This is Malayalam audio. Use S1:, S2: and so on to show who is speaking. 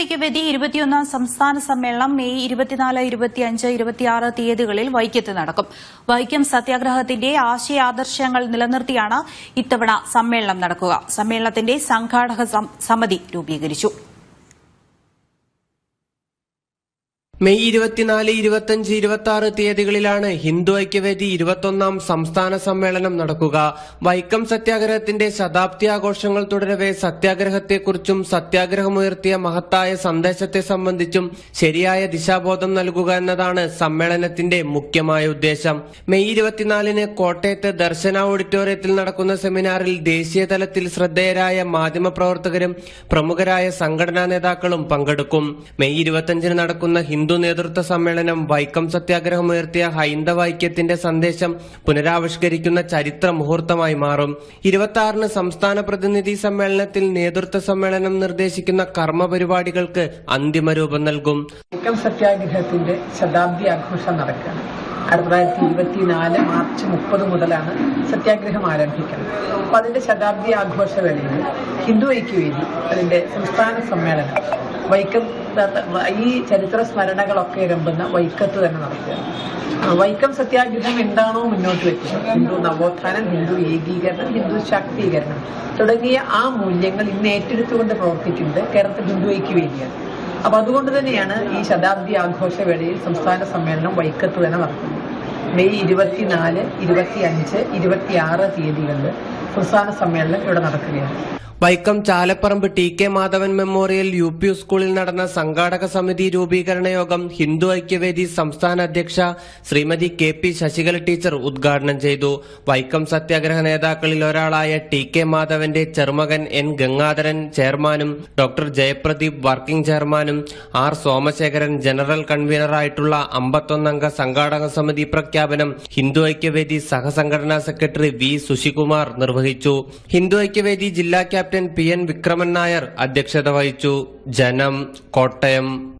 S1: ഐക്യവേദി ഇരുപത്തിയൊന്നാം സംസ്ഥാന സമ്മേളനം മെയ് ഇരുപത്തിനാല് ഇരുപത്തിയഞ്ച് ഇരുപത്തിയാറ് തീയതികളിൽ വൈക്കത്ത് നടക്കും. വൈക്കം സത്യാഗ്രഹത്തിന്റെ ആശയാദർശങ്ങൾ നിലനിർത്തിയാണ് ഇത്തവണ സമ്മേളനം നടക്കുക. സമ്മേളനത്തിന്റെ സംഘാടക സമിതി രൂപീകരിച്ചു.
S2: മെയ് ഇരുപത്തിനാല് ഇരുപത്തിയഞ്ച് ഇരുപത്തി ആറ് തീയതികളിലാണ് ഹിന്ദു ഐക്യവേദി ഇരുപത്തൊന്നാം സംസ്ഥാന സമ്മേളനം നടക്കുക. വൈക്കം സത്യാഗ്രഹത്തിന്റെ ശതാബ്ദി ആഘോഷങ്ങൾ തുടരവെ സത്യാഗ്രഹത്തെക്കുറിച്ചും സത്യാഗ്രഹമുയർത്തിയ മഹത്തായ സന്ദേശത്തെ സംബന്ധിച്ചും ശരിയായ ദിശാബോധം നൽകുക എന്നതാണ് സമ്മേളനത്തിന്റെ മുഖ്യമായ ഉദ്ദേശം. മെയ് ഇരുപത്തിനാലിന് കോട്ടയത്ത് ദർശന ഓഡിറ്റോറിയത്തിൽ നടക്കുന്ന സെമിനാറിൽ ദേശീയ തലത്തിൽ ശ്രദ്ധേയരായ മാധ്യമപ്രവർത്തകരും പ്രമുഖരായ സംഘടനാ നേതാക്കളും പങ്കെടുക്കും. മെയ് ഇരുപത്തിയഞ്ചിന് നടക്കുന്ന ഹിന്ദു നേതൃത്വ സമ്മേളനം വൈക്കം സത്യാഗ്രഹമുയർത്തിയ ഹൈന്ദവ ഐക്യത്തിന്റെ സന്ദേശം പുനരാവിഷ്കരിക്കുന്ന ചരിത്ര മുഹൂർത്തമായി മാറും. ഇരുപത്തി ആറിന് സംസ്ഥാന പ്രതിനിധി സമ്മേളനത്തിൽ നേതൃത്വ സമ്മേളനം നിർദ്ദേശിക്കുന്ന കർമ്മ പരിപാടികൾക്ക് അന്തിമ രൂപം നൽകും.
S3: വൈക്കം സത്യാഗ്രഹത്തിന്റെ ശതാബ്ദി ആഘോഷം നടക്കുകയാണ്. ആയിരത്തി തൊള്ളായിരത്തി ഇരുപത്തിനാല് മാർച്ച് മുപ്പത് മുതലാണ് സത്യാഗ്രഹം ആരംഭിക്കുന്നത്. അപ്പൊ അതിന്റെ ശതാബ്ദി ആഘോഷ വേളയിൽ ഹിന്ദു ഐക്യവേദി അതിന്റെ സംസ്ഥാന സമ്മേളനം വൈക്കം ഈ ചരിത്ര സ്മരണകളൊക്കെ ഇരമ്പുന്ന വൈക്കത്ത് തന്നെ നടക്കുക. വൈക്കം സത്യാഗ്രഹം എന്താണോ മുന്നോട്ട് വെച്ചത് ഹിന്ദു നവോത്ഥാനം ഹിന്ദു ഏകീകരണം ഹിന്ദു ശാക്തീകരണം തുടങ്ങിയ ആ മൂല്യങ്ങൾ ഇന്ന് ഏറ്റെടുത്തുകൊണ്ട് പ്രവർത്തിക്കുന്നത് കേരളത്തിൽ ഹിന്ദു ഐക്യവേദിയാണ് അപ്പൊ അതുകൊണ്ട് തന്നെയാണ് ഈ ശതാബ്ദി ആഘോഷ വേളയിൽ സംസ്ഥാന സമ്മേളനം വൈക്കത്ത് തന്നെ നടക്കുന്നത്. മെയ് ഇരുപത്തിനാല് ഇരുപത്തി അഞ്ച് ഇരുപത്തിയാറ് തീയതികളിൽ സംസ്ഥാന സമ്മേളനം ഇവിടെ നടക്കുകയാണ്.
S2: Vaikom Chalapparambu T K Madhavan memorial U P സ്കൂളിൽ നടന്ന സംഘാടക സമിതി രൂപീകരണ യോഗം ഹിന്ദു ഐക്യവേദി സംസ്ഥാന അധ്യക്ഷ Shrimati K P Sasikala teacher ഉദ്ഘാടനം ചെയ്തു. വൈക്കം സത്യാഗ്രഹ നേതാക്കളിൽ ഒരാളായ ടി കെ മാധവന്റെ ചെറുമകൻ എൻ ഗംഗാധരൻ ചെയർമാനും ഡോക്ടർ ജയപ്രദീപ് വർക്കിംഗ് ചെയർമാനും ആർ സോമശേഖരൻ ജനറൽ കൺവീനറായിട്ടുള്ള അമ്പത്തൊന്നംഗ സംഘാടക സമിതി പ്രഖ്യാപനം ഹിന്ദു ഐക്യവേദി സഹസംഘടനാ സെക്രട്ടറി വി സുശികുമാർ നിർവഹിച്ചു. ഹിന്ദു ഐക്യവേദി ജില്ലാ captain P N Vikraman Nair അധ്യക്ഷത വഹിച്ചു. ജനം കോട്ടയം.